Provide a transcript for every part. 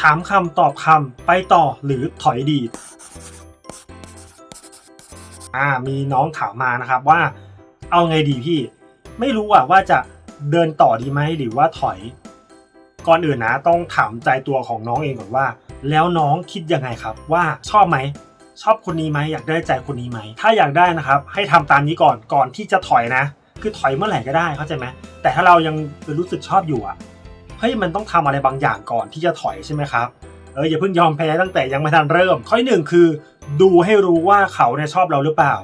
ถามคำตอบคำไปต่อหรือถอยดีอ่ามีน้องถามมานะครับว่า เอาไงดีพี่ ไม่รู้อะว่าจะเดินต่อดีไหมหรือว่าถอย ก่อนอื่นนะต้องถามใจตัวของน้องเองก่อนว่า แล้วน้องคิดยังไงครับว่าชอบไหมชอบคนนี้ไหมอยากได้ใจคนนี้ไหมถ้าอยากได้นะครับ ให้ทำตามนี้ก่อนก่อนที่จะถอยนะ คือถอยเมื่อไหร่ก็ได้เข้าใจไหมแต่ถ้าเรายังรู้สึกชอบอยู่อะ เฮ้ยมันต้องทำอะไรบางอย่างก่อนที่จะถอยใช่ไหมครับเอออย่าเพิ่งยอมแพ้ตั้งแต่ยังไม่ทันเริ่ม ข้อที่หนึ่งคือ ดูให้รู้ว่าเขาเนี่ยชอบเราหรือเปล่า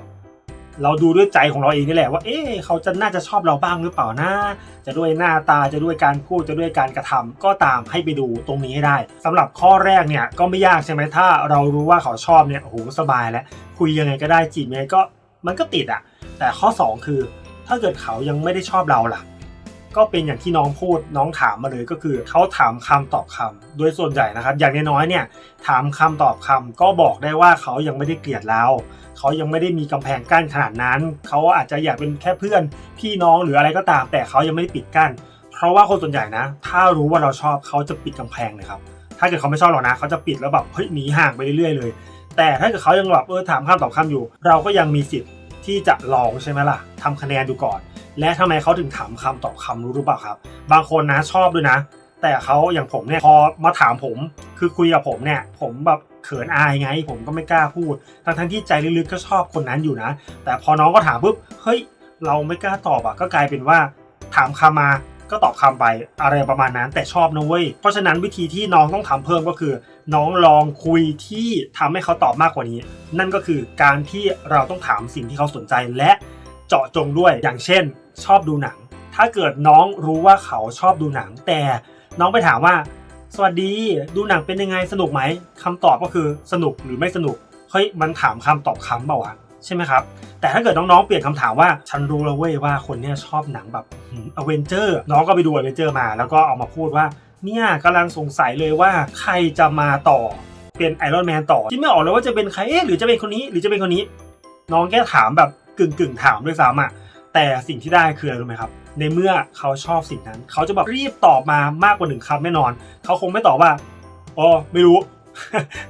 เราดูด้วยใจของเราเองนี่แหละว่า เอ๊ะเขาจะน่าจะชอบเราบ้างหรือเปล่านะจะด้วยหน้าตาจะด้วยการพูดจะด้วยการกระทำก็ตามให้ไปดูตรงนี้ให้ได้สำหรับข้อแรกเนี่ยก็ไม่ยากใช่ไหมถ้า เรารู้ว่าเขาชอบเนี่ยโอ้โหสบายแล้วคุยยังไงก็ได้จีบยังไงก็มันก็ติดอะ แต่ข้อ 2 คือ ถ้าเกิดเขายังไม่ได้ชอบเราล่ะ ก็เป็นอย่างที่น้องพูดน้องถามมาเลยก็คือเขาถามคำตอบคำโดยส่วนใหญ่นะครับ อย่างน้อยๆเนี่ยถามคำตอบคำก็บอกได้ว่าเขายังไม่ได้เกลียดเราเขายังไม่ได้มีกำแพงกั้นขนาดนั้น เขาอาจจะอยากเป็นแค่เพื่อน พี่น้องหรืออะไรก็ตาม แต่เขายังไม่ได้ปิดกั้น เพราะว่าคนส่วนใหญ่นะ ถ้ารู้ว่าเราชอบเขาจะปิดกำแพงเลยครับถ้าเกิดเขาไม่ชอบเรานะเขาจะปิดแล้วแบบเฮ้ยหนีห่างไปเรื่อยๆเลย แต่ถ้าเกิดเขายังแบบเออถามคำตอบคำอยู่ เราก็ยังมีสิทธิ์ที่จะลองใช่ไหมล่ะทำคะแนนดูก่อน และทำไมเขาถึงถามคำตอบคำรู้หรือเปล่าครับ บางคนนะชอบด้วยนะ แต่เขาอย่างผมเนี่ยพอมาถามผม คือคุยกับผมเนี่ย ผมแบบเขินอายไง ผมก็ไม่กล้าพูด ทั้งทั้งที่ใจลึกๆก็ชอบคนนั้นอยู่นะ แต่พอน้องก็ถามปุ๊บเฮ้ย เราไม่กล้าตอบอะก็กลายเป็นว่า ถามคำมาก็ตอบคำไปอะไรประมาณนั้นแต่ชอบนะเว้ย เพราะฉะนั้นวิธีที่น้องต้องทำเพิ่มก็คือ น้องลองคุยที่ทำให้เขาตอบมากกว่านี้ นั่นก็คือการที่เราต้องถามสิ่งที่เขาสนใจและ จาะจงด้วย อย่างเช่น ชอบดูหนัง ถ้าเกิดน้องรู้ว่าเขาชอบดูหนัง แต่น้องไปถามว่า สวัสดีดูหนังเป็นยังไงสนุกไหมคำตอบก็คือสนุกหรือไม่สนุกเฮ้ยมันถามคำตอบคำเปล่าวะใช่ไหมครับ แต่ถ้าเกิดน้องๆ เปลี่ยนคำถามว่า ฉันรู้แล้วเว้ยว่าคนเนี้ยชอบหนังแบบอเวนเจอร์ น้องก็ไปดูอเวนเจอร์มา แล้วก็เอามาพูดว่า เนี่ยกำลังสงสัยเลยว่าใครจะมาต่อ เป็นไอรอนแมนต่อ ที่ไม่ออกเลยว่าจะเป็นใคร เอ๊ะ หรือจะเป็นคนนี้ หรือจะเป็นคนนี้ น้องแค่ถามแบบ กึ่งกึ่งถามด้วยซ้ำอะแต่สิ่งที่ได้คืออะไรรู้ไหมครับ ในเมื่อเขาชอบสิ่งนั้น เขาจะแบบรีบตอบมามากกว่าหนึ่งคำแน่นอน เขาคงไม่ตอบว่าอ๋อไม่รู้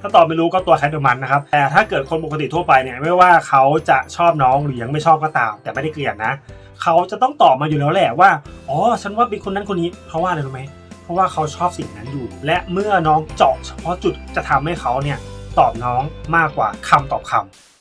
ถ้าตอบไม่รู้ก็ตัวใครตัวมันนะครับ แต่ถ้าเกิดคนปกติทั่วไปเนี่ยไม่ว่าเขาจะชอบน้องหรือยังไม่ชอบก็ตาม แต่ไม่ได้เกลียดนะ เขาจะต้องตอบมาอยู่แล้วแหละว่าอ๋อฉันว่าเป็นคนนั้นคนนี้เพราะว่าอะไรรู้ไหมเพราะว่าเขาชอบสิ่งนั้นอยู่ และเมื่อน้องเจาะเฉพาะจุดจะทำให้เขาเนี่ยตอบน้องมากกว่าคำตอบคำ